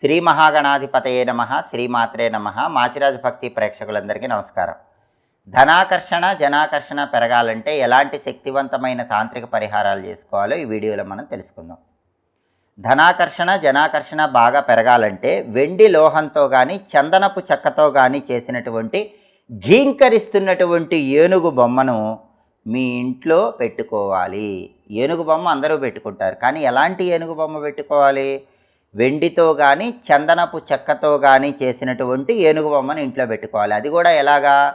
శ్రీ మహాగణాధిపతయే నమ శ్రీమాత్రే నమ. మాచిరాజు భక్తి ప్రేక్షకులందరికీ నమస్కారం. ధనాకర్షణ జనాకర్షణ పెరగాలంటే ఎలాంటి శక్తివంతమైన తాంత్రిక పరిహారాలు చేసుకోవాలో ఈ వీడియోలో మనం తెలుసుకుందాం. ధనాకర్షణ జనాకర్షణ బాగా పెరగాలంటే వెండి లోహంతో కానీ చందనపు చెక్కతో కానీ చేసినటువంటి ఘీంకరిస్తున్నటువంటి ఏనుగు బొమ్మను మీ ఇంట్లో పెట్టుకోవాలి. ఏనుగు బొమ్మ అందరూ పెట్టుకుంటారు. కానీ ఎలాంటి ఏనుగు బొమ్మ పెట్టుకోవాలి? వెండితో కానీ చందనపు చెక్కతో కానీ చేసినటువంటి ఏనుగు బొమ్మను ఇంట్లో పెట్టుకోవాలి. అది కూడా ఎలాగా?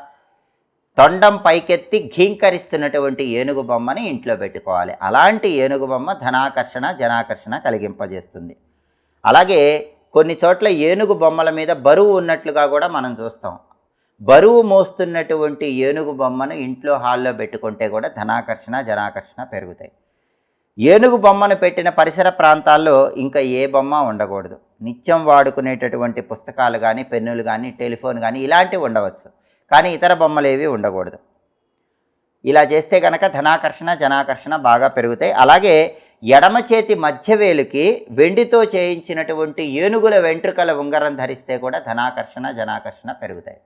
తొండం పైకెత్తి ఘీంకరిస్తున్నటువంటి ఏనుగు బొమ్మని ఇంట్లో పెట్టుకోవాలి. అలాంటి ఏనుగు బొమ్మ ధనాకర్షణ జనాకర్షణ కలిగింపజేస్తుంది. అలాగే కొన్ని చోట్ల ఏనుగు బొమ్మల మీద బరువు ఉన్నట్లుగా కూడా మనం చూస్తాం. బరువు మోస్తున్నటువంటి ఏనుగు బొమ్మను ఇంట్లో హాల్లో పెట్టుకుంటే కూడా ధనాకర్షణ జనాకర్షణ పెరుగుతాయి. ఏనుగు బొమ్మను పెట్టిన పరిసర ప్రాంతాల్లో ఇంకా ఏ బొమ్మ ఉండకూడదు. నిత్యం వాడుకునేటటువంటి పుస్తకాలు కానీ పెన్నులు కానీ టెలిఫోన్ కానీ ఇలాంటివి ఉండవచ్చు. కానీ ఇతర బొమ్మలు ఏవి ఉండకూడదు. ఇలా చేస్తే కనుక ధనాకర్షణ జనాకర్షణ బాగా పెరుగుతాయి. అలాగే ఎడమ చేతి మధ్యవేలుకి వెండితో చేయించినటువంటి ఏనుగుల వెంట్రుకల ఉంగరం ధరిస్తే కూడా ధనాకర్షణ జనాకర్షణ పెరుగుతాయి.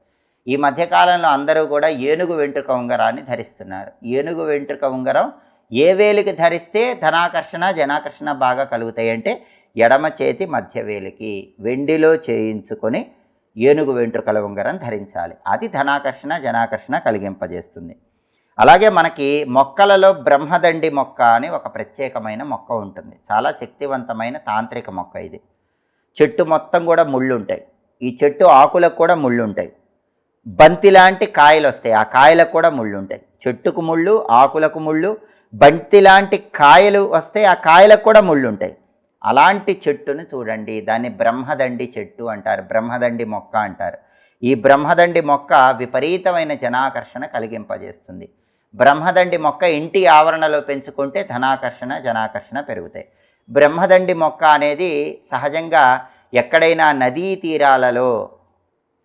ఈ మధ్యకాలంలో అందరూ కూడా ఏనుగు వెంట్రుక ఉంగరాన్ని ధరిస్తున్నారు. ఏనుగు వెంట్రుక ఉంగరం ఏ వేలికి ధరిస్తే ధనాకర్షణ జనాకర్షణ బాగా కలుగుతాయి అంటే ఎడమ చేతి మధ్య వేలికి వెండిలో చేయించుకొని ఏనుగు వెంట్రుకల ఉంగరం ధరించాలి. అది ధనాకర్షణ జనాకర్షణ కలిగింపజేస్తుంది. అలాగే మనకి మొక్కలలో బ్రహ్మదండి మొక్క అని ఒక ప్రత్యేకమైన మొక్క ఉంటుంది. చాలా శక్తివంతమైన తాంత్రిక మొక్క ఇది. చెట్టు మొత్తం కూడా ముళ్ళు ఉంటాయి ఈ చెట్టు ఆకులకు కూడా ముళ్ళు ఉంటాయి బంతి లాంటి కాయలు వస్తాయి ఆ కాయలకు కూడా ముళ్ళు ఉంటాయి చెట్టుకు ముళ్ళు ఆకులకు ముళ్ళు బంతి లాంటి కాయలు వస్తే ఆ కాయలకు కూడా ముళ్ళు ఉంటాయి. అలాంటి చెట్టును చూడండి దాన్ని బ్రహ్మదండి చెట్టు అంటారు బ్రహ్మదండి మొక్క అంటారు. ఈ బ్రహ్మదండి మొక్క విపరీతమైన జనాకర్షణ కలిగింపజేస్తుంది. బ్రహ్మదండి మొక్క ఇంటి ఆవరణలో పెంచుకుంటే ధనాకర్షణ జనాకర్షణ పెరుగుతాయి. బ్రహ్మదండి మొక్క అనేది సహజంగా ఎక్కడైనా నదీ తీరాలలో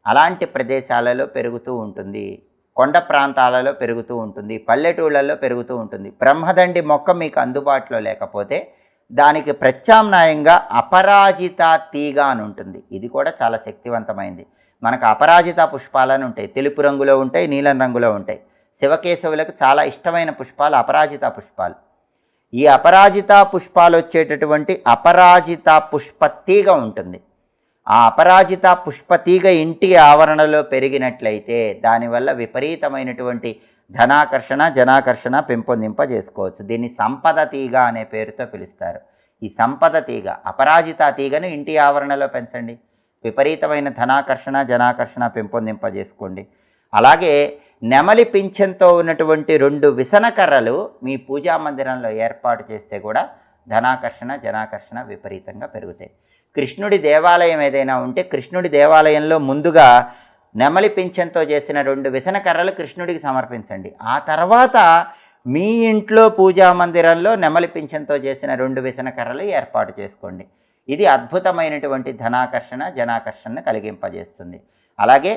అలాంటి ప్రదేశాలలో పెరుగుతూ ఉంటుంది. కొండ ప్రాంతాలలో పెరుగుతూ ఉంటుంది పల్లెటూళ్ళల్లో పెరుగుతూ ఉంటుంది. బ్రహ్మదండి మొక్క మీకు అందుబాటులో లేకపోతే దానికి ప్రత్యామ్నాయంగా అపరాజిత తీగ అని ఉంటుంది. ఇది కూడా చాలా శక్తివంతమైంది. మనకు అపరాజిత పుష్పాలని ఉంటాయి. తెలుపు రంగులో ఉంటాయి నీలం రంగులో ఉంటాయి. శివకేశవులకు చాలా ఇష్టమైన పుష్పాలు అపరాజిత పుష్పాలు. ఈ అపరాజిత పుష్పాలు వచ్చేటటువంటి అపరాజిత పుష్ప తీగ ఉంటుంది. ఆ అపరాజిత పుష్పతీగ ఇంటి ఆవరణలో పెరిగినట్లయితే దానివల్ల విపరీతమైనటువంటి ధనాకర్షణ జనాకర్షణ పెంపొందింపజేసుకోవచ్చు. దీన్ని సంపద తీగ అనే పేరుతో పిలుస్తారు. ఈ సంపద తీగ అపరాజిత తీగను ఇంటి ఆవరణలో పెంచండి. విపరీతమైన ధనాకర్షణ జనాకర్షణ పెంపొందింపజేసుకోండి. అలాగే నెమలి పింఛంతో ఉన్నటువంటి రెండు విసనకర్రలు మీ పూజా మందిరంలో ఏర్పాటు చేస్తే కూడా ధనాకర్షణ జనాకర్షణ విపరీతంగా పెరుగుతాయి. కృష్ణుడి దేవాలయం ఏదైనా ఉంటే కృష్ణుడి దేవాలయంలో ముందుగా నెమలి పింఛంతో చేసిన రెండు విసనకర్రలు కృష్ణుడికి సమర్పించండి. ఆ తర్వాత మీ ఇంట్లో పూజా మందిరంలో నెమలి పింఛంతో చేసిన రెండు విసనకర్రలు ఏర్పాటు చేసుకోండి. ఇది అద్భుతమైనటువంటి ధనాకర్షణ జనాకర్షణను కలిగింపజేస్తుంది. అలాగే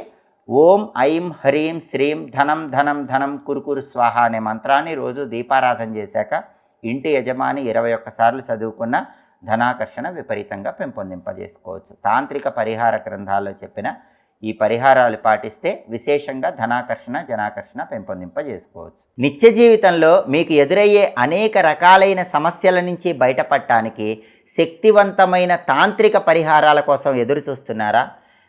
ఓం ఐం హ్రీం శ్రీం ధనం ధనం ధనం కురుకురు స్వాహ అనే మంత్రాన్ని రోజు దీపారాధన చేశాక ఇంటి యజమాని ఇరవై ఒక్కసార్లు చదువుకున్న ధనాకర్షణ విపరీతంగా పెంపొందింపజేసుకోవచ్చు. తాంత్రిక పరిహార గ్రంథాల్లో చెప్పిన ఈ పరిహారాలు పాటిస్తే విశేషంగా ధనాకర్షణ జనాకర్షణ పెంపొందింపజేసుకోవచ్చు. నిత్య జీవితంలో మీకు ఎదురయ్యే అనేక రకాలైన సమస్యల నుంచి బయటపడటానికి శక్తివంతమైన తాంత్రిక పరిహారాల కోసం ఎదురు చూస్తున్నారా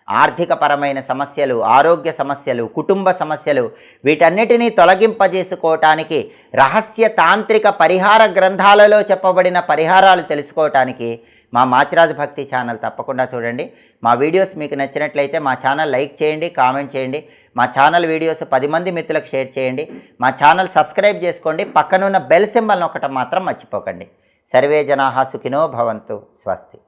ఆర్థికపరమైన సమస్యలు ఆరోగ్య సమస్యలు కుటుంబ సమస్యలు వీటన్నిటినీ తొలగింపజేసుకోవటానికి రహస్య తాంత్రిక పరిహార గ్రంథాలలో చెప్పబడిన పరిహారాలు తెలుసుకోవటానికి మా మాచిరాజు భక్తి ఛానల్ తప్పకుండా చూడండి. మా వీడియోస్ మీకు నచ్చినట్లయితే మా ఛానల్ లైక్ చేయండి కామెంట్ చేయండి. మా ఛానల్ వీడియోస్ పది మంది మిత్రులకు షేర్ చేయండి. మా ఛానల్ సబ్స్క్రైబ్ చేసుకోండి. పక్కనున్న బెల్ సింబల్ నొక్కటం మాత్రం మర్చిపోకండి. సర్వే జనాహా సుఖినో భవంతు. స్వస్తి.